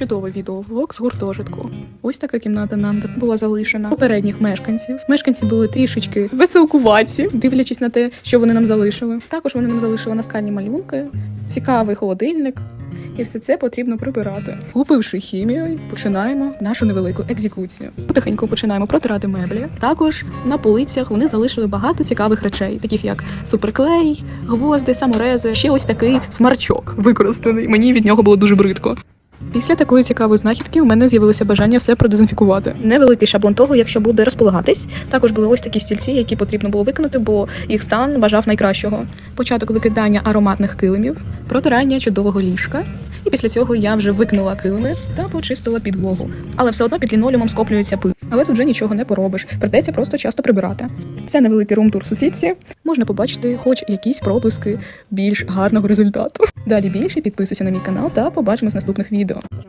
Чудовий відеовлог з гуртожитку. Ось така кімната нам була залишена. Попередніх мешканців. Мешканці були трішечки веселкуваті, дивлячись на те, що вони нам залишили. Також вони нам залишили наскальні малюнки, цікавий холодильник. І все це потрібно прибирати. Купивши хімію, починаємо нашу невелику екзекуцію. Потихеньку починаємо протирати меблі. Також на полицях вони залишили багато цікавих речей, таких як суперклей, гвозди, саморези. Ще ось такий смарчок використаний. Мені від нього було дуже бридко. Після такої цікавої знахідки у мене з'явилося бажання все продезінфікувати. Невеликий шаблон того, якщо буде розполагатись. Також були ось такі стільці, які потрібно було викинути, бо їх стан бажав найкращого. Початок викидання ароматних килимів, протирання чудового ліжка. І після цього я вже викинула килими та почистила підлогу. Але все одно під лінолеумом скоплюється пил. Але тут вже нічого не поробиш. Придеться просто часто прибирати. Це невеликий рум-тур сусідці. Можна побачити хоч якісь проблиски більш гарного результату. Далі більше підписуйся на мій канал та побачимось в наступних відео.